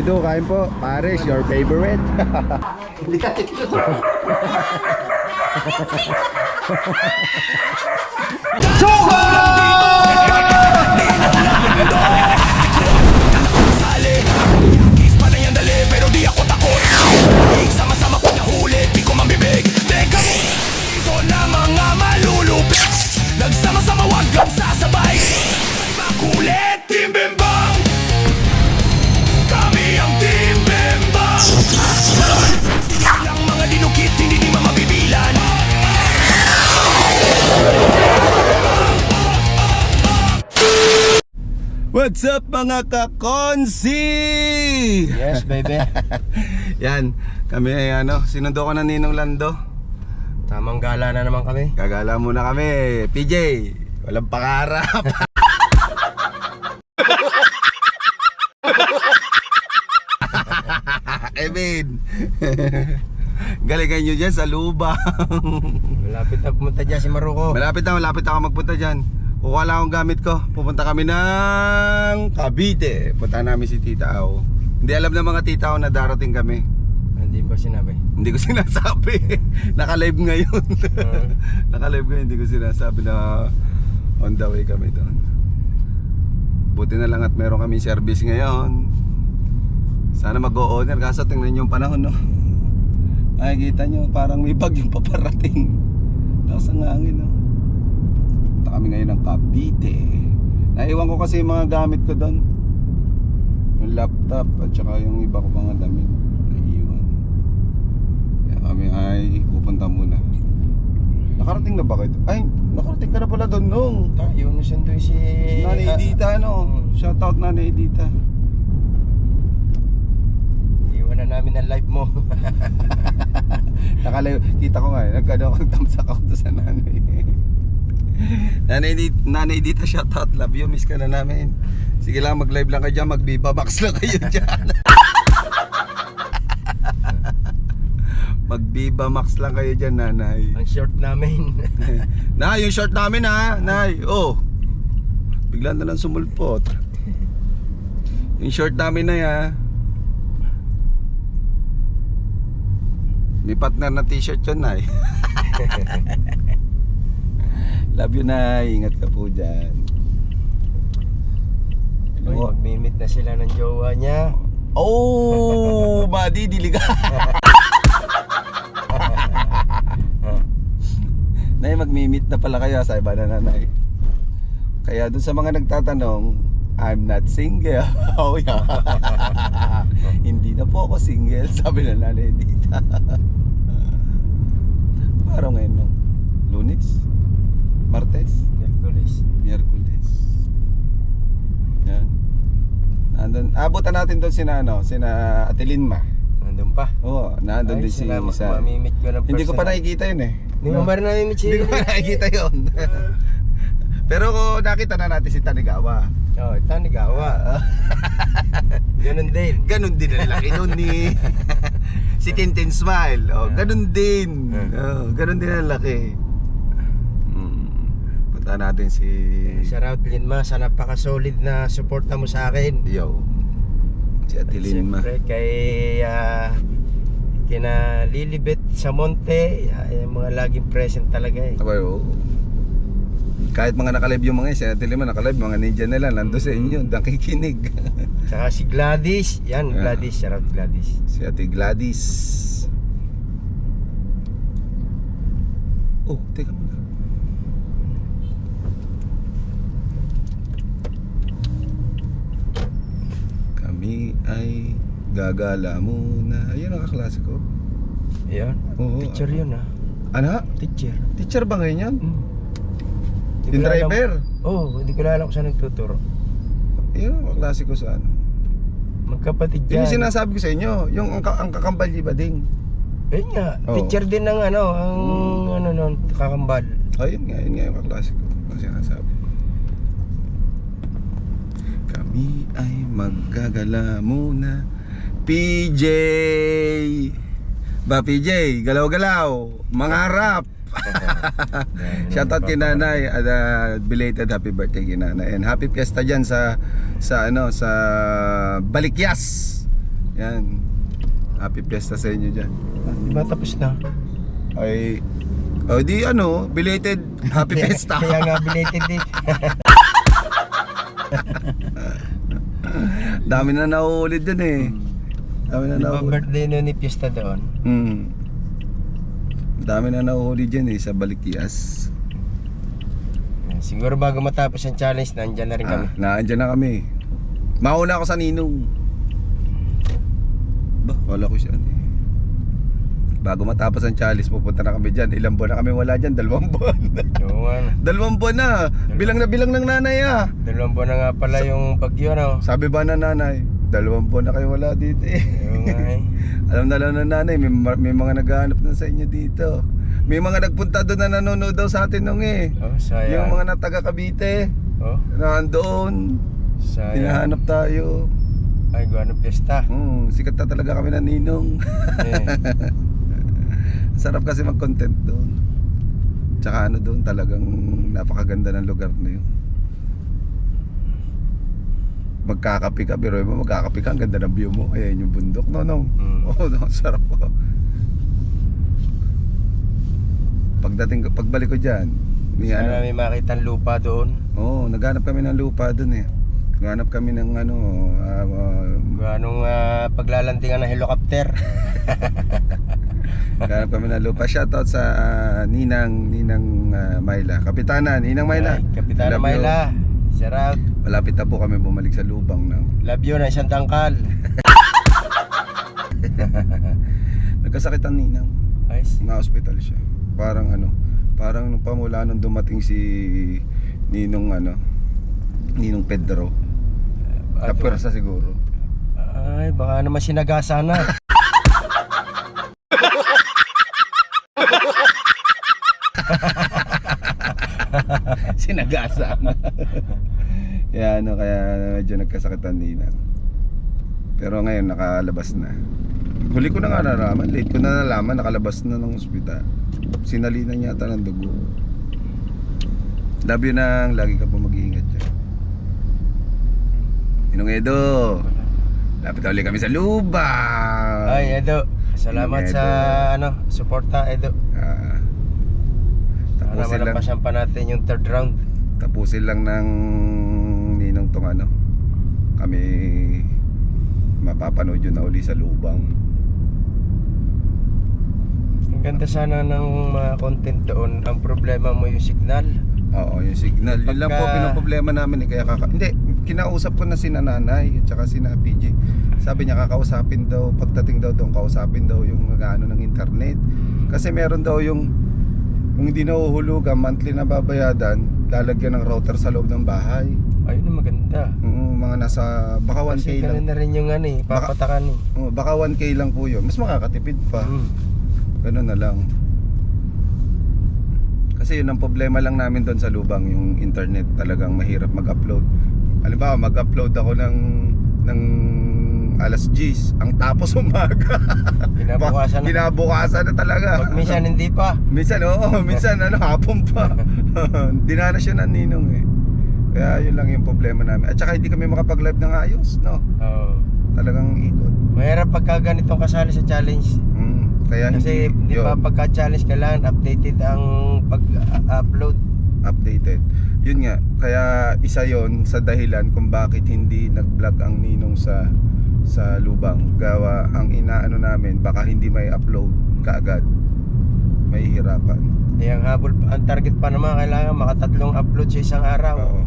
Edu, kain po. Paris, your favorite. Panay What's up mga kakonsi? Yes, baby. Yan, kami ay ano, sinundo ko na Ninong Lando. Tamang gala na naman kami. Gagala muna kami. PJ, walang pangarap. Kevin. Galingan nyo dyan sa lubang. Malapit na pumunta dyan si Maruko. malapit na, malapit na ako magpunta dyan. Kukuha akong gamit ko. Pupunta kami ng Cavite. Punta namin si Tita Au. Hindi alam ng mga Tita Au na darating kami. Hindi ba sinabi? Hindi ko sinasabi. Naka-live ngayon. Naka-live ngayon, hindi ko sinasabi na on the way kami doon. Buti na lang at meron kami service ngayon. Sana mag-o-owner kaso tingnan niyo yung panahon no. Ay kita niyo parang may bagyong paparating. Lakas ang hangin no. Punta kami ngayon ng Cavite. Naiwan ko kasi yung mga gamit ko doon. Yung laptop at saka yung iba ko mga damit. Naiwan. Kaya kami ay pupunta muna. Nakarating na ba kayo? Ay, nakarating ka na pala doon nung. Tayo, nusundoy si... Nanay Edita, ano? Mm. Shoutout Nanay Edita. Iwan na namin ang live mo. Nakalayo, kita ko nga, eh, nagkano ako tamsak ako to sa nanay. Nanay, Edita, nanay Edita, shoutout, love you, miss ka na namin. Sige lang, mag-live lang kayo dyan, mag-Viva Max lang kayo dyan. mag-Viva Max lang kayo dyan, nanay. ang short namin. Nay, yung short namin ha, Nay. Oh. Bigla na lang sumulpot. Yung short namin na ya. May partner na t-shirt yun, Nay. Love you, Nay. Ingat ka po dyan. Uy, magmimit na sila ng jowa niya. Oh, madidiliga. Nay, mag-meet na pala kayo sa iba na nanay. Kaya dun sa mga nagtatanong, I'm not single. Oh, yeah. Hindi na po ako single, sabi na nanay dito. Parang ngayon, no? Lunes? Martes? Merkulis. Miyerkules. Yan. Nandun, abutan natin doon sina ano, sina Atelinma. Nandun pa. Oo, nandun din si sila, ma- isa. Mamimit ko ng Hindi ko pa nakikita yun eh. Hindi mo ba rin namimit si... Hindi ko pa nakikita yun. Pero nakita na natin si Tanigawa. Oh, tanigawa. Ganun din. Ganon din ang laki nun ni si Tintin Smile. Oh, ganon din. Hmm. Oh, ganon din ang laki. Punta natin si Shoutout Linma sa napaka-solid na suporta mo sa akin. Yo. Si Ate Linma. Siyempre kay ah, kina Lilibet sa Monte, ah, yung mga laging present talaga eh. Abay, oo. Kahit mga nakalive yung mga yun, si Ate Linma nakalive, mga ninja nila, nando sa inyo, nakikinig. Tsaka si Gladys, yan Ah. Gladys, shoutout Gladys. si Ate Gladys. Oh, teka muna. Kami ay gagala muna. Ayun ang kaklase ko. Ayan, Oo. teacher yun ah. Ano? Teacher. Teacher ba ngayon yan? Di Yung driver? Oo, oh, hindi ko alam kung saan nagtuturo. Yun ang kaklase ko sa ano. Magkapatid yan. yung sinasabi ko sa inyo. Yung ang, ang kakambal di ba ding? Ayun nga, Oo. teacher din ng ano, ang ano nun, kakambal. Ayun nga, yun nga yung kaklase ko. Ang sinasabi. Kami ay maggagala muna. PJ! Ba PJ, galaw-galaw, mangarap. Shoutout kay Nanay at uh, belated happy birthday kay Nanay and happy fiesta diyan sa sa ano sa Balikyas. Yan. Happy Fiesta sa inyo dyan. Di ba tapos na? Ay, oh, di ano, belated Happy Fiesta. Kaya nga belated din. Dami na nauulit dyan eh. Dami na Di ba birthday nun ni Fiesta doon? Hmm. Dami na nauhuli dyan eh sa Balikias. Siguro bago matapos ang challenge, nandyan na rin kami. Ah, naandyan na kami. Mauna ako sa Ninong. Ba, wala ko siya eh. Bago matapos ang challenge, pupunta na kami dyan. Ilang buwan na kami wala dyan? Dalawang buwan. Oo nga. no. Dalawang buwan na. Bilang na bilang ng nanay ah. Dalawang buwan na nga pala yung bagyo, no? Sabi ba na nanay? Dalawang buwan na kayo wala dito eh. Oo nga eh. Alam na alam na nanay, may, ma- may mga naghahanap na sa inyo dito. May mga nagpunta doon na nanonood daw sa atin nung eh. Oh, sayang. Yung mga na taga Cavite, Oh, nandoon. sayang. Hinahanap tayo. Ay, guano Fiesta. Hmm, sikat na talaga kami na ninong. Eh, Sarap kasi mag-content doon. Tsaka ano doon, talagang napakaganda ng lugar na yun. Magkakapi ka, pero mo magkakapi ka, ang ganda ng view mo. Ayan yung bundok, no, no. Mm. Oo, no, sarap ko. Pagdating, pagbalik ko dyan, may ano, sana may makita lupa doon. Oo, naghanap kami ng lupa doon eh. Naghanap kami ng ano, ah, ah, Guanong uh, paglalandingan ng helicopter. naghanap kami ng lupa. Shoutout sa ah, Ninang, Ninang ah, Mayla. Kapitana, Ninang Mayla. Ay, Kapitana Love you. Mayla. Shout out. Malapit na po kami bumalik sa lubang ng Love you na isang tangkal. Nagkasakit ang Ninang. Ayos. Na hospital siya. Parang ano, parang nung pamula nung dumating si Ninong ano, Ninong Pedro. Kapwersa siguro. Ay, baka naman sinagasa na. Sinagasa. kaya ano, kaya medyo nagkasakit ang Ninang. Pero ngayon nakalabas na. Huli ko na nga nalaman, late ko na nalaman, nakalabas na ng ospital. Sinalinan yata ng dugo. Love you nang, lagi ka po mag-iingat dyan. Inong Edo, lapit na ulit kami sa lubang. Ay, Edo. Salamat Edo. sa ano, suporta, Edo. Ah, tapusin lang, malampasan pa natin yung third round. tapusin lang ng ninong tong ano. Kami mapapanood yun na uli sa lubang. Ang ganda sana ng mga content doon. Ang problema mo yung signal. Oo, yung signal. Yun lang po Pagka- pinoproblema namin eh. Kaya kaka... Hindi, kinausap ko na si nanay at saka si na PJ. Sabi niya kakausapin daw, pagdating daw doon, kausapin daw yung ano ng internet. Kasi meron daw yung kung hindi nahuhulugan, monthly na babayadan, lalagyan ng router sa loob ng bahay. Ayun ang maganda. Oo, mga nasa, baka 1K Kasi lang. ganun na rin yung ano eh, Baka- papatakan eh. Oo, baka 1K lang po yun. Mas makakatipid pa. Mm. Ganun na lang. Kasi yun ang problema lang namin doon sa lubang, yung internet talagang mahirap mag-upload. Halimbawa, mag-upload ako ng ng alas 10, ang tapos umaga. Kinabukasan na. Na talaga. Pag minsan hindi pa. minsan, oo, minsan ano, hapon pa. Dinanas yun ng ninong eh. Kaya yun lang yung problema namin. At saka hindi kami makapag-live ng ayos, no? Oo. Talagang ikot. Mahirap pagka ganitong kasali sa challenge. Mm, kaya Kasi hindi, di ba yun. pagka-challenge kailangan updated ang pag-upload. updated. Yun nga, kaya isa yon sa dahilan kung bakit hindi nag-vlog ang ninong sa sa lubang. Gawa ang inaano namin, baka hindi may upload kaagad. May hirapan. Eh, ang habol, ang target pa naman kailangan makatatlong upload sa isang araw. Oo.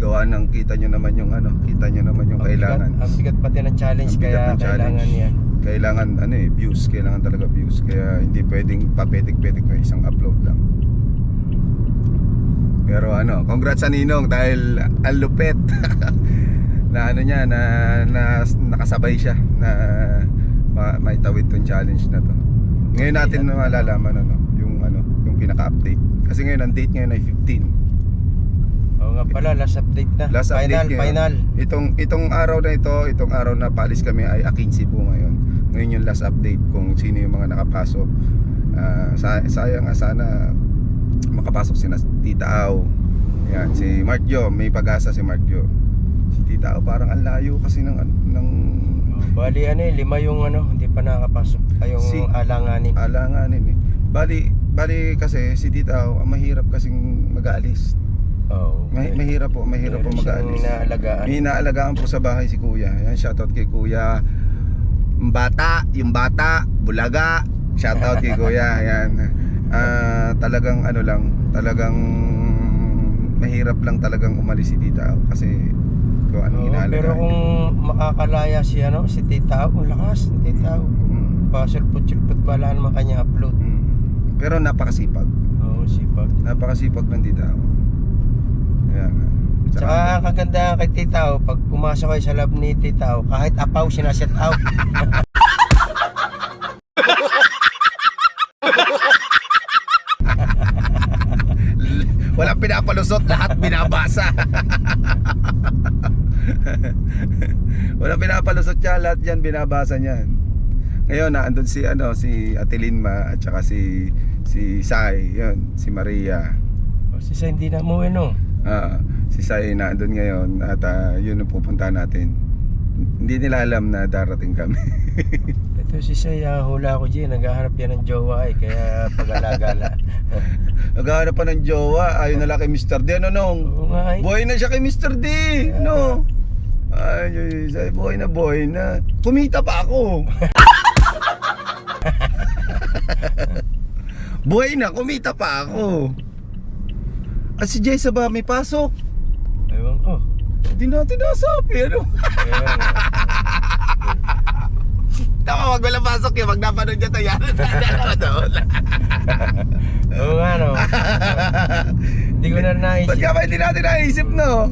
Gawa ng kita nyo naman yung ano, kita nyo naman yung Ang kailangan. Bigat, ang bigat pati ng challenge kaya ng challenge. kailangan yan. Kailangan ano eh, views, kailangan talaga views. Kaya hindi pwedeng papetik-petik na isang upload lang. Pero ano, congrats sa Ninong dahil ang lupet. na ano niya na, na nakasabay siya na ma, maitawid tong challenge na to. Ngayon natin na malalaman ano, yung ano, yung pinaka-update. Kasi ngayon ang date ngayon ay 15. Oo nga pala, last update na. Last final, update ngayon. final. Itong itong araw na ito, itong araw na paalis kami ay A15 po ngayon. Ngayon yung last update kung sino yung mga nakapasok. Sa, sayang nga sana makapasok si Tita Au. Yan, si Mark Jo, may pag-asa si Mark Jo. Si Tita Au parang ang layo kasi ng ng Bali ano eh, lima yung ano, hindi pa nakapasok. Ay, yung Si- alanganin. Alanganin eh. Bali, bali kasi si Tita ang mahirap kasing mag-aalis. Oo. May, mahirap po, mahirap po Meron siyang mag-aalis. inaalagaan. May inaalagaan po sa bahay si Kuya. Yan, shoutout kay Kuya. Bata, yung bata, bulaga. Shoutout kay Kuya. Yan. Ah, talagang ano lang, talagang mahirap lang talagang umalis si Tita kasi kung anong Oo, inaalagaan. pero kung makakalaya si ano, si Tita, ang lakas ni Tita. Mm, Pasulpot-sulpot bala naman kanya upload. mm. Pero napakasipag. Oo, sipag. Napakasipag ng Tita. Kaya nga. Tsaka ang kagandahan kay Tita, pag pumasok kayo sa lab ni Tita, kahit apaw sinaset out. Walang pinapalusot, lahat binabasa. Walang pinapalusot yan, lahat yan binabasa niyan. Ngayon, naandun si ano si Atelinma at saka si si Sai, yun, si Maria. O, si Sa hindi na umuwi no. Ah, si Sai naandun ngayon at ah, yun ang pupuntahan natin. Hindi nila alam na darating kami. Ito si Saya, hula ko dyan, naghahanap yan ng jowa eh, kaya pag-alagala. Naghahanap pa ng jowa, ayaw na lang kay Mr. D, ano nung? Oo nga eh. Boy na siya kay Mr. D, no? Ay, ay, ay, boy na boy na. Kumita pa ako. boy na, kumita pa ako. At si Jessa ba may pasok? Ewan ko. Hindi natin nasabi, ano? Ewan ko. Tama, wag walang pasok yun. Wag napanood niya tayo. Yan. Oo nga no. Hindi ko na Ba't naisip. ka ba hindi natin naisip, no?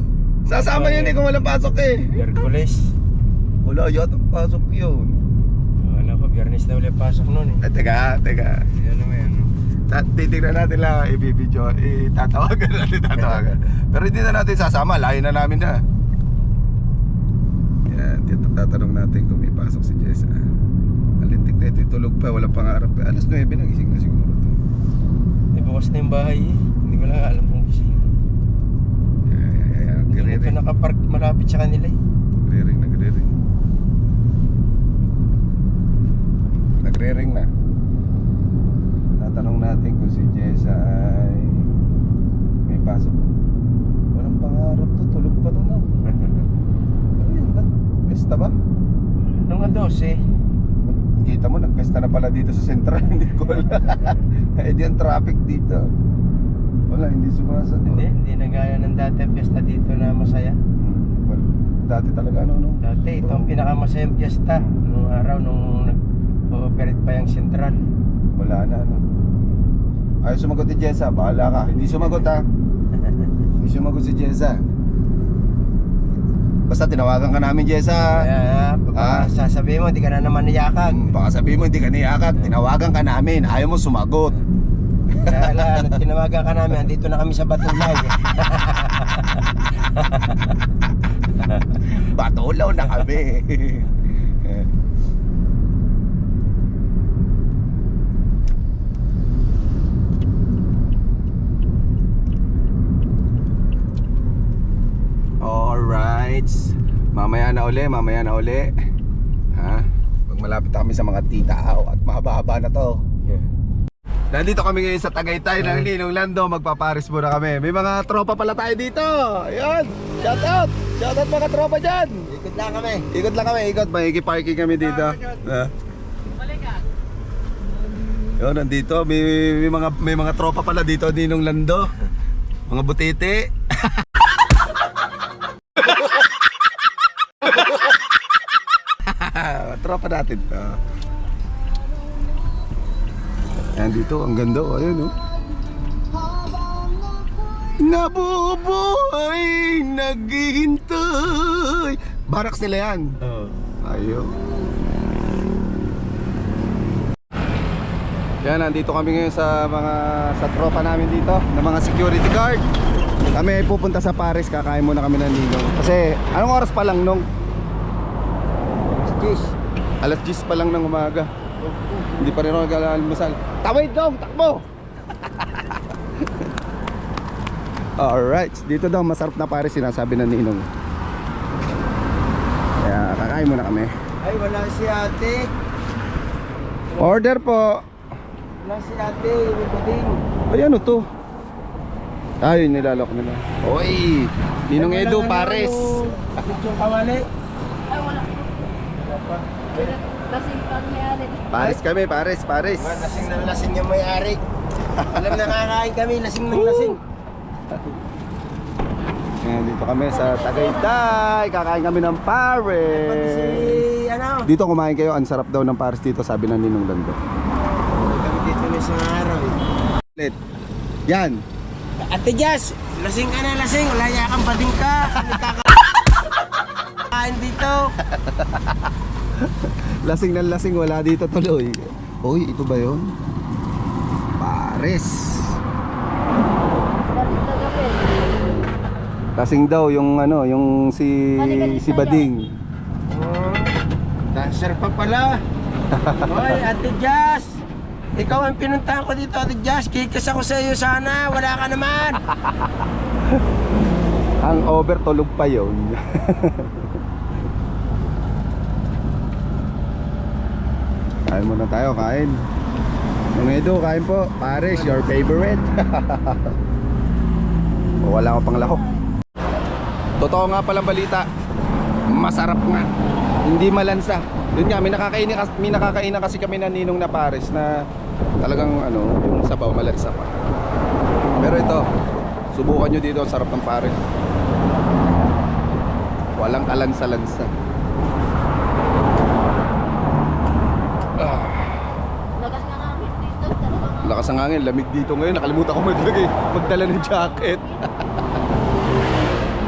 Sasama yun eh kung walang pasok eh. Hercules. Wala yata pasok yun. Wala ko, biyernes na ulit pasok nun eh. Ah, teka, teka. Yan naman yan. Ta- titignan natin lang i-video, itatawagan natin, tatawagan. Pero hindi na natin sasama, layo na namin na. Yan, tit- tatanong natin kung may pasok si Jessa. Alintik na ito, tulog pa, walang pangarap. Alas 9, nagising na siguro to. Eh, bukas na yung bahay eh. Hindi ko lang alam kung gising. Yan, yan, yan, Hindi na Nagre-ring, nakapark malapit sa kanila eh. nagre-ring, nagre-ring. Nagre-ring na. Tatanong natin kung si Jessa ay may pasok. Walang pangarap to, tulog pa to no. Ano yun? Nag- Pesta ba? Nung nga 12, Kita mo, nagpesta na pala dito sa Central. Hindi ko alam. eh, di ang traffic dito. Wala, hindi sumasagot. hindi, hindi na gaya ng dati ang piyesta dito na masaya. Hmm, well, dati talaga ano, no? Dati, ito ang pinakamasayang piyesta nung araw nung nag-ooperate pa yung sentral. Wala na, ano? Ayaw sumagot si Jessa, bahala ka. Hindi sumagot ha. Hindi sumagot si Jessa. Basta tinawagan ka namin, Jessa. Kaya, pag Ah. sasabihin mo, hindi ka na naman niyakag. Hmm, baka sabihin mo hindi ka niyakag. Tinawagan ka namin, ayaw mo sumagot. Kaya tinawagan ka namin, andito na kami sa Batulay. Batulaw na kami. Alright. Mamaya na uli, mamaya na uli. Ha? Pag malapit kami sa mga titaaw at mahaba-haba na to. Nandito kami ngayon sa Tagaytay ng Ninong Lando, magpaparis muna kami. May mga tropa pala tayo dito. Ayun, shout out. Shout out mga tropa dyan. Ikot lang kami. Ikot lang kami, ikot. Makiki-parking kami dito. Ha? Yun, nandito. May, may, mga, may mga tropa pala dito, Ninong Lando. Mga butiti. tropa natin to. Yan dito, ang ganda. oh. Ayun, oh. Nabubuhay, naghihintay. Baraks nila yan. Oo. Ayun. Yan, nandito kami ngayon sa mga sa tropa namin dito, ng mga security guard. Kami ay pupunta sa Paris, kakain muna kami ng ninong. Kasi anong oras pa lang nung? Cheese. Alas 10 pa lang ng umaga. Hindi pa rin ako nag-almusal. Tawid dong, takbo! Alright, dito daw masarap na Paris sinasabi ng ninong. Kaya kakain muna kami. Ay, wala si ate. Order po. Wala si ate. Bading. Ay, ano to? Yun nilalok nila. Oy! Ninong Ay, Edo, pares. ano, kawali. Ay, wala. Lasing pa ni Alin. Pares kami, pares, pares. Mga lasing ng lasing yung may-ari. Alam na kakain kami, lasing ng lasing. Ayan, dito kami sa Tagaytay. Kakain kami ng si, pares. ano, Dito kumain kayo, ang sarap daw ng pares dito, sabi ng Ninong Lando. kami dito na isang araw. eh. Yan. Ate Jazz, lasing ka na lasing. Wala niya kang bading ka. Kain dito. Lasing na lasing, wala dito tuloy. Uy, ito ba yun? Pares. Lasing daw yung ano, yung si si. Bading. Oh, dancer pa pala. Hoy, Ate Jazz. Ikaw ang pinuntahan ko dito, Ate Jazz. Kikas ako sa iyo sana. Wala ka naman. Ang over tulog pa yun. Kain muna tayo, kain. Mga Edo, kain po. Pares, your favorite. o, wala ko pang lahok. Totoo nga palang balita. Masarap nga. Hindi malansa. Yun nga, may nakakainin, kas- may nakakainan kasi kami na ninong na pares na talagang ano, yung sabaw malansa pa. Pero ito, subukan nyo dito, ang sarap ng pares. Walang kalansa-lansa. Lakas nga namin dito. Talagang Lakas ang hangin, lamig dito ngayon. Nakalimutan ko maglagay, magdala ng jacket.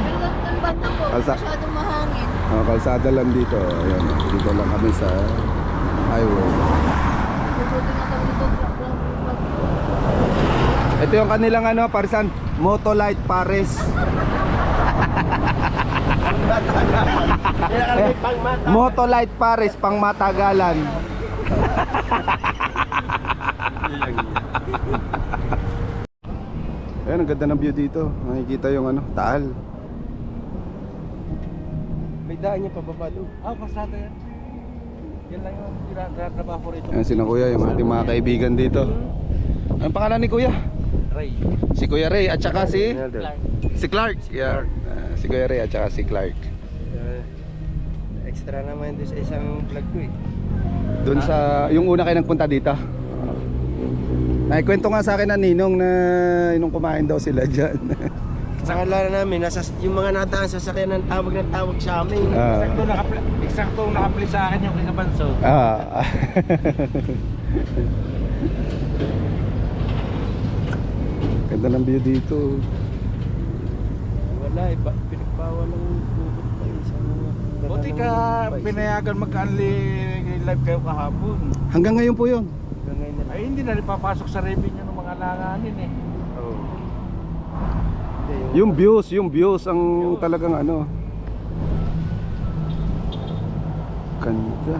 Doon banda po, Kalsa- masyadong mahangin. Mga kalsada lang dito. Ayan, dito lang kami sa highway. Bubuti na kami dito. Ito yung kanilang ano, parisan, Motolite Pares. Kailangan pang mata. Motolite Pares pang matagalan. Ayan, ang ganda ng view dito. Makikita yung ano, taal. May daan niya pababa doon. Ah, pasado yan. Yan lang yung ginagawa rito. Ayan sila kuya, yung ating mga kaibigan dito. Ang pangalan ni kuya? Ray. Si Kuya Ray at saka si Clark. si Clark. Yeah. Ah, si Kuya Ray at saka si Clark. Uh, extra naman doon sa isang vlog ko eh. Doon sa yung una kayo nagpunta dito. Naikwento nga sa akin na ninong na nung kumain daw sila diyan. Sa kalala namin, nasa, yung mga nataan sasakyan ng tawag ng tawag sa amin. Ah. Eksakto nakapli, eksakto nakapli sa akin yung kinabanso. ah. Ganda ng view dito. Wala eh, ba, pinagbawal ng bubot pa eh. Sa mga Buti ka pinayagan mag-unli live kayo kahapon. Hanggang ngayon po 'yon. Hanggang ngayon na Ay hindi na rin papasok sa revenue ng mga langanin eh. Oo. Hindi, Yung views, yung views ang talagang ano. Ganda.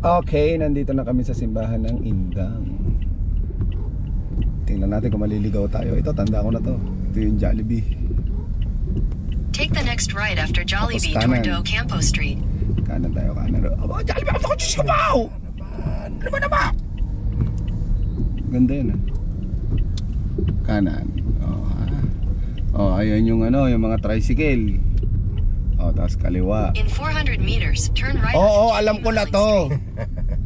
Okay, nandito na kami sa simbahan ng Indang. Tingnan natin kung maliligaw tayo. Ito, tanda ko na to. Ito yung Jollibee. Take the next right after Jollibee toward. Do Campo Street. Kanan tayo, kanan. Aba, Jollibee! Ako sa kotse ko ba? Ano ba na ba? Ganda yun ah. Kanan. Oh, ah. oh, ayan yung ano, yung mga tricycle. Oh, tapos kaliwa. In 400 meters, turn right. Oo, onto alam ko na to.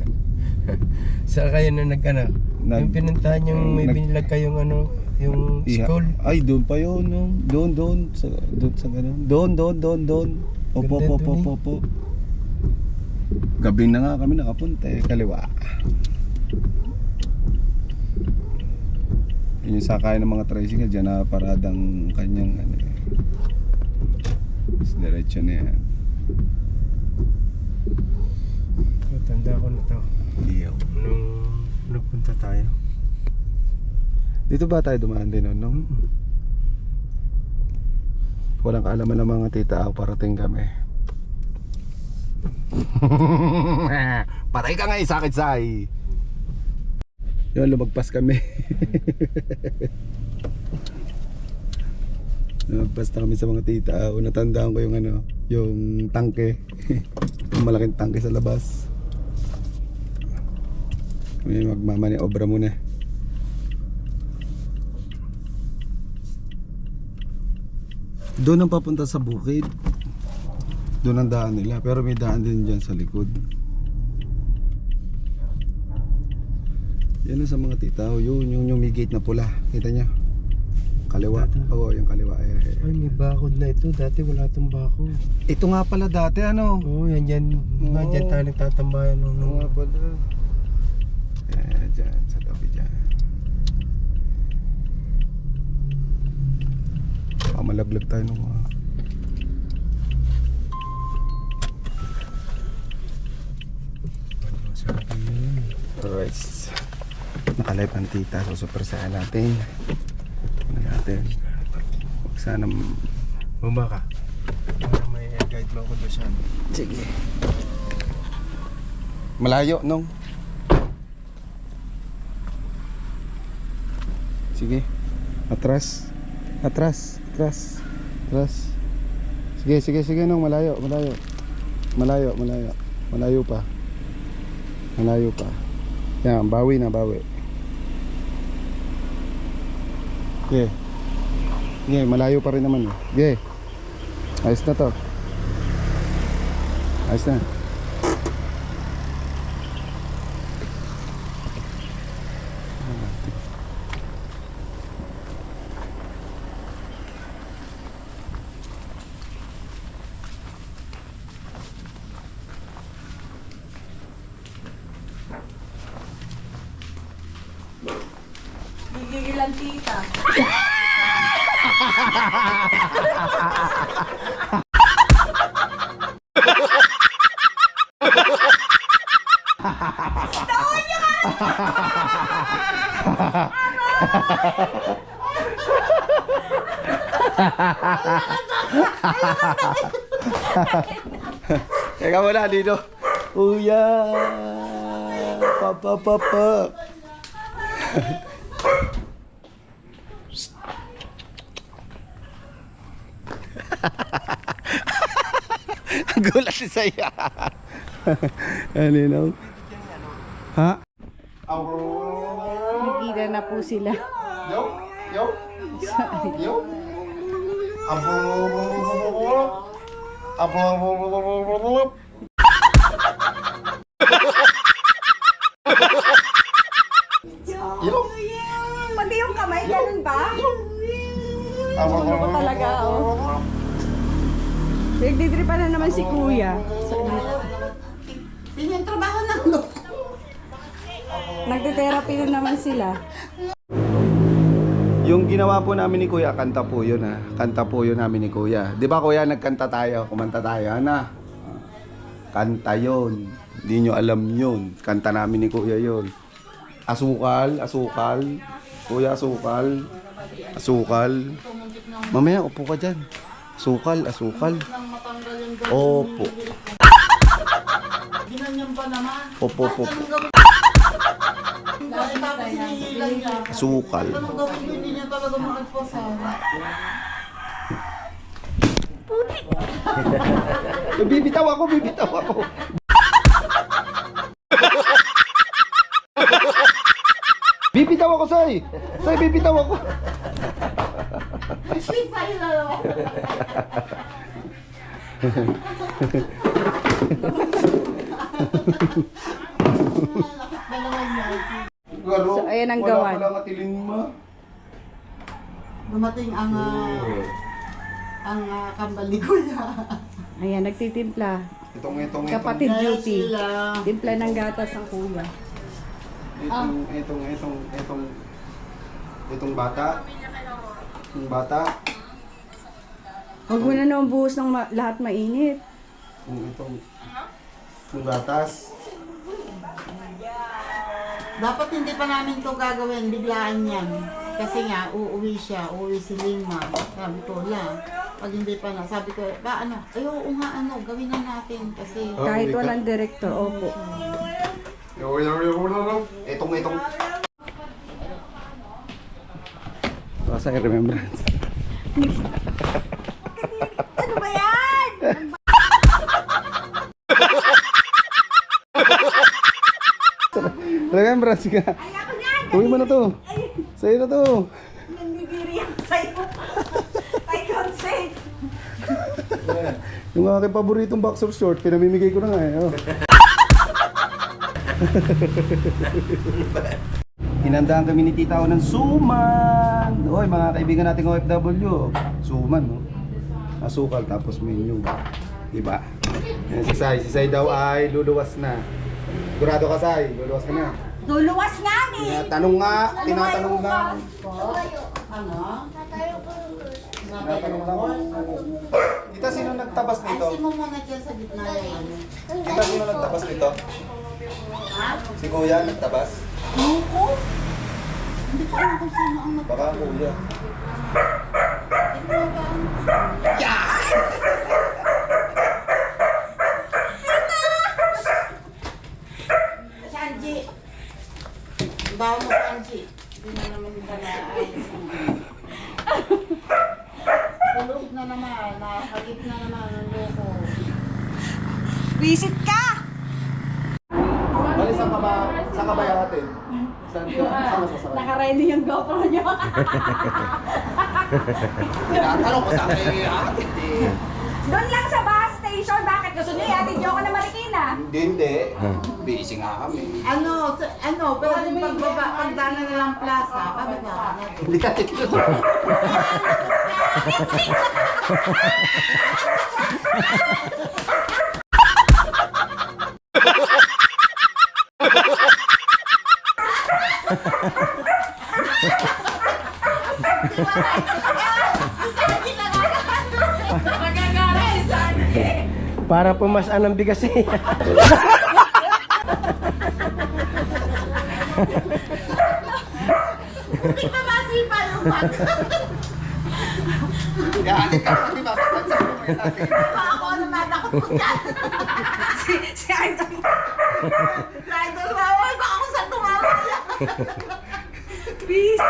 Sa kayo na nag ano, Nag- yung pinuntahan yung may nag- binilag kayong ano, yung Iha- school. Ay, doon pa yun. No? Doon, doon. Sa, doon sa ganun. Doon, doon, doon, doon. Opo, opo, eh. opo, opo. Gabi na nga kami nakapunta eh. Kaliwa. Yun yung sakay ng mga tricycle dyan na paradang kanyang ano eh. Diretso na yan. Tanda ko na to. Iyo. Nung nagpunta tayo. Dito ba tayo dumaan din? No? Walang kaalaman ng mga tita ako parating kami. Patay ka nga eh, sakit say. Yun, lumagpas kami. lumagpas na kami sa mga tita ako. Natandaan ko yung ano, Yung tangke. yung malaking tangke sa labas. May magmamani obra muna. Doon ang papunta sa bukid. Doon ang daan nila. Pero may daan din dyan sa likod. Yan sa mga titaw. Yun, yung, yung may gate na pula. Kita niya? Kaliwa. Oo, yung kaliwa. Eh, eh. Ay, may bakod na ito. Dati wala itong bakod. Ito nga pala dati ano. Oo, yan dyan. Nga Oo. dyan tayo nagtatambayan. Oo nga pala. Eh, dyan, sa tabi dyan. Baka malaglag tayo nung mga... Alright. Nakalive ang tita. So, super saya natin. Ano natin? Huwag sana... Bumba ka. Para may guide mo ako doon sa ano. Sige. Malayo, nung. Sige. Atras. Atras. Atras. Atras. Sige, sige, sige, nung. Malayo, malayo. Malayo, malayo. Malayo pa. Malayo pa. Yan, bawi na, bawi. Sige. Sige, malayo pa rin naman. eh. Sige. Ayos na to. Ayos na. Gigigilan tita. Teka muna dito. Kuya. Papa papa. Ang gulat si Saya. Ano yun? Ha? Po sila. Yo, yo, yo. Yo. Pati yung kamay, ganun ba? Ano talaga, oh. Nagdidripa na naman si kuya. Yun yung trabaho ng Nagte-therapy na naman sila. Yung ginawa po namin ni Kuya, kanta po yun ha. Kanta po yun namin ni Kuya. Di ba Kuya, nagkanta tayo, kumanta tayo, ana? Kanta yun. Hindi nyo alam yun. Kanta namin ni Kuya yun. Asukal, asukal. Kuya, asukal. Asukal. Mamaya, upo ka dyan. Asukal, asukal. Opo. Opo, opo, opo. Asukal. bibitaw ako, bibitaw ako. bibitaw ako, Say. Say, bibitaw ako. So, ayan ang gawan. Wala pala matilin mo. Dumating ang ah, ang ah, kambal ni Kuya. Ayan, nagtitimpla. Itong, itong, itong. Kapatid duty. Sila. Timpla ng gatas ang kuya. Itong, itong, itong, itong, itong bata. Yung bata. Huwag mo na naman buhos ng ma- lahat mainit. Yung itong, yung gatas. Dapat hindi pa namin to gagawin, biglaan yan. Kasi nga, uuwi siya, uuwi si Lima. Sabi ko, la, pag hindi pa na, sabi ko, ba ano, ay oo nga ano, gawin na natin. Kasi, Oh, Kahit ka. walang director, opo. Itong, itong. Basta i-remembrance. Ano ba yan? Remembrance ka. Uwi mo na to. Sa'yo na to. Yung aking paboritong boxer short, pinamimigay ko na nga eh. Oh. Hinandaan kami ni Tita O ng suman. Oy, mga kaibigan nating OFW. Suman, no? Asukal tapos nyug. Diba? Yan si Sai. Si Sai daw ay luluwas na. Sigurado ka, Sai. Luluwas ka na. Luluwas nga ni! Tinatanong nga. Tinatanong lang. Ano? Tinatanong lang. Tita, sino nagtabas nito? Ayusin mo muna dyan sa gitna yung ano. Tita, sino nagtabas nito? Si Kuya nagtabas? Nuko? Hindi ko alam kung sino ang Baka Kuya. Sanji! Bawa mo Sanji. Hindi na naman pala ayos ang Tulog na naman. Nakakagit na naman ang loko. Visit ka! Bali, saan ka ba? Saan ka ba yatin? Saan ka? Saan ka sasakay? Nakaready yung GoPro nyo. Tinatanong ko saan kayo eh. Doon lang sa bus station. Bakit? Gusto nyo yatin nyo ako na Marikina? Hindi, hindi. Busy nga kami. Ano, sa- ano, pwede pagbaba, pagdana na lang plaza, pababa ka na. Hindi ka tinutok. Para pumasaan ang bigas eh. Hindi pa masipa yung bag. Yatin ka. Hindi? Sabi natin. Ako naman ako dyan. si, si Idol. Idol, mawal ko ako sa tumawa yan. Please.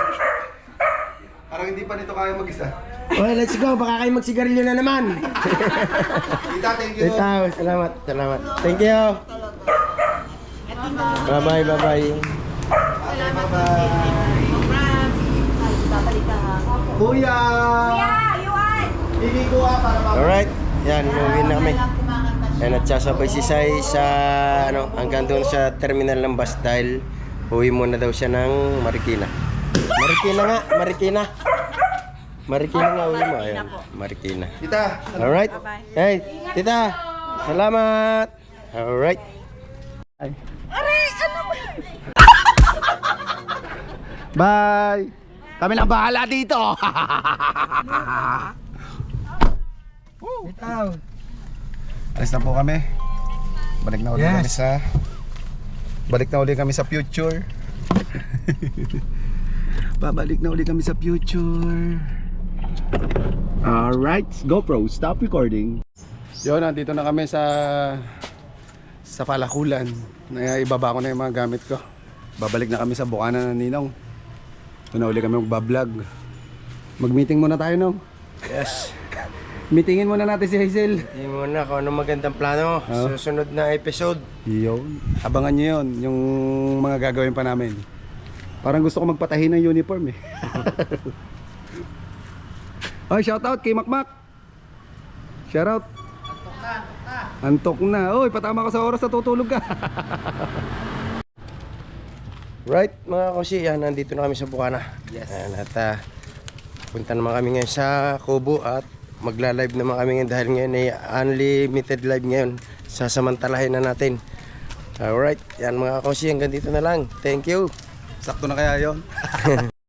Parang hindi pa nito kaya mag-isa. Okay, let's go. Baka kayo magsigarilyo na naman. Tita, thank you. Tita, salamat, salamat. Thank you. Bye-bye, bye-bye. Kuya! Yeah, Yuan! Hindi ko ah para ma- Alright, yan, umuwi na kami. Yan, at sasabay si Sai sa, ano, hanggang doon sa terminal ng bus dahil uwi muna daw siya ng Marikina. Marikina nga, Marikina. Marikina nga uwi mo, ayun. Marikina. Tita, Alright. Hey, tita. Salamat. Alright. Bye! Kami lang bahala dito! Alis na po kami. Balik na uli Yes. kami sa Balik na uli kami sa future. Babalik na uli kami sa future. Alright, GoPro, stop recording. Yun, nandito na kami sa sa Palakulan. Na ibaba ko na yung mga gamit ko. Babalik na kami sa Bukana ng Ninong. Doon na uli kami magbablog. Mag-meeting muna tayo, no? Yes. Meetingin muna natin si Hazel. Hindi mo na kung anong magandang plano. Oh. Susunod na episode. Yun. Abangan nyo yun, yung mga gagawin pa namin. Parang gusto ko magpatahi ng uniform eh. Ay, shout out kay Makmak. Shout out. Antok na, antok na. Antok na. Oy, patama ka sa oras na tutulog ka. Right, mga kosi, yan, nandito na kami sa Bukana. Yes. Ayan, at ah, punta naman kami ngayon sa Kubo at magla-live naman kami ngayon dahil ngayon ay unlimited live ngayon. Sasamantalahin na natin. Alright, yan mga kosi, hanggang dito na lang. Thank you. Sakto na kaya yon.